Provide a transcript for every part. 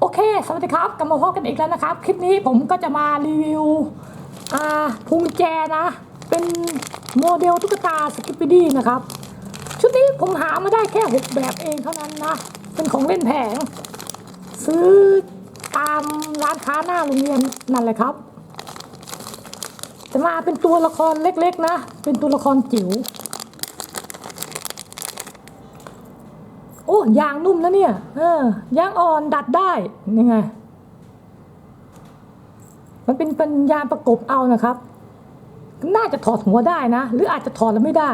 โอเค สวัสดีครับกลับมาพบกันอีกแล้วนะครับ คลิปนี้ผมก็จะมารีวิวอ่าพุงแจนะ เป็นโมเดลตุ๊กตาสกิปปี้ดี้นะครับ ชุดนี้ผมหามาได้แค่หกแบบเองเท่านั้นนะ เป็นของเล่นแผง ซื้อตามร้านค้าหน้าโรงเรียนนั่นแหละครับ จะมาเป็นตัวละครเล็กๆนะ เป็นตัวละครจิ๋ว โอ้ ยางนุ่มนะเนี่ยเออยางอ่อนดัดได้ยังไง มันเป็นป็นยาประกบเอานะครับ น่าจะถอดหัวได้นะ หรืออาจจะถอดแล้วไม่ได้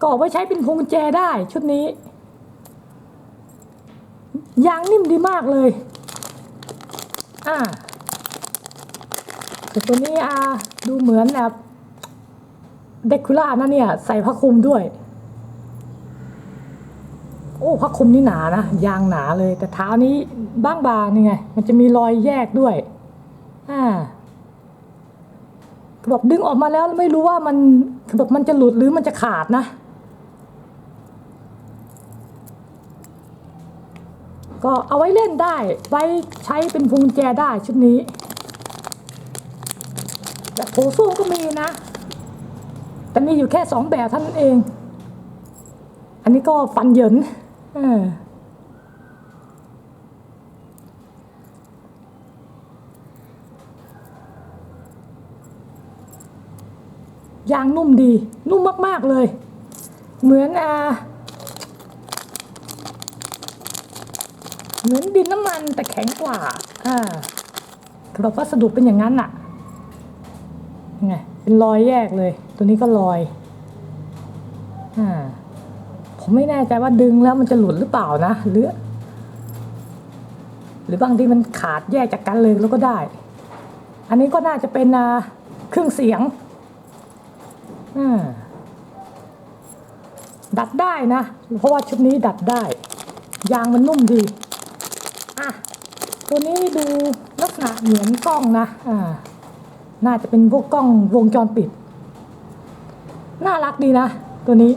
ก็เอไว้ใช้เป็นพวงแจได้ชุดนี้ ยางนิ่มดีมากเลย อ่าแต่ตัวนี้อ่าดูเหมือนแบบเดคูล่านะเนี่ย ใส่ผ้าคลุมด้วย โอ้ผ้าคลุมนี่หนานะยางหนาเลย แต่เท้านี้บางบางๆนี่ไง มันจะมีรอยแยกด้วยอ่าแบบดึงออกมาแล้วไม่รู้ว่ามันแบบมันจะหลุดหรือมันจะขาดนะ ก็เอาไว้เล่นได้ ไว้ใช้เป็นพวงแจได้ชุดนี้แบบโถส้วมก็มีนะ แต่มีอยู่แค่สองแบบเท่านั้นเอง อันนี้ก็ฟันเหยิน ออยางนุ่มดี นุ่มมาก ๆ เลย เหมือนอ่าเหมือนดินน้ำมันแต่แข็งกว่าอ่าคือแบบวัสดุเป็นอย่างนั้นอะยังไงเป็นรอยแยกเลย ตัวนี้ก็รอยอ่า ผมไม่แน่ใจว่าดึงแล้วมันจะหลุดหรือเปล่านะหรือหรือบางทีมันขาดแยกจากกันเลยแล้วก็ได้ อันนี้ก็น่าจะเป็นเครื่องเสียงอ่าดัดได้นะ เพราะว่าชุดนี้ดัดได้ ยางมันนุ่มดี อะ ตัวนี้ดูลักษณะเหมือนกล้องนะ อ่า น่าจะเป็นพวกกล้องวงจรปิด น่ารักดีนะ ตัวนี้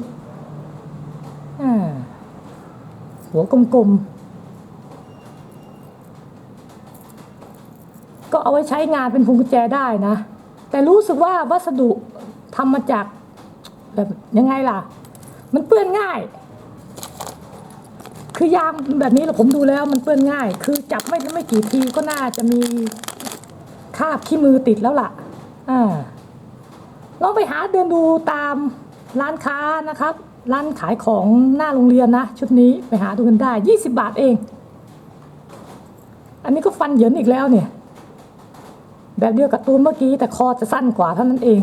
อ่า หัวกลมๆ ก็เอาไว้ใช้งานเป็นพวงกุญแจได้นะ แต่รู้สึกว่าวัสดุทำมาจากแบบยังไงล่ะ มันเปื้อนง่าย คือยางแบบนี้แหละผมดูแล้วมันเปื้อนง่าย คือจับไม่ไม่กี่ทีก็น่าจะมีคาบขี้มือติดแล้วล่ะ อ่าลองไปหาเดินดูตามร้านค้านะครับ ร้านขายของหน้าโรงเรียนนะ ชุดนี้ไปหาดูกันได้ 20 บาทเอง อันนี้ก็ฟันเหยินอีกแล้วเนี่ย แบบเดียวกับตัวเมื่อกี้แต่คอจะสั้นกว่าเท่านั้นเอง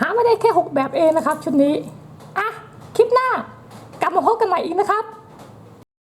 หาไม่ได้แค่ 6 แบบเองนะครับ ชุดนี้ อะ คลิปหน้ากลับมาพบกันใหม่อีกนะครับ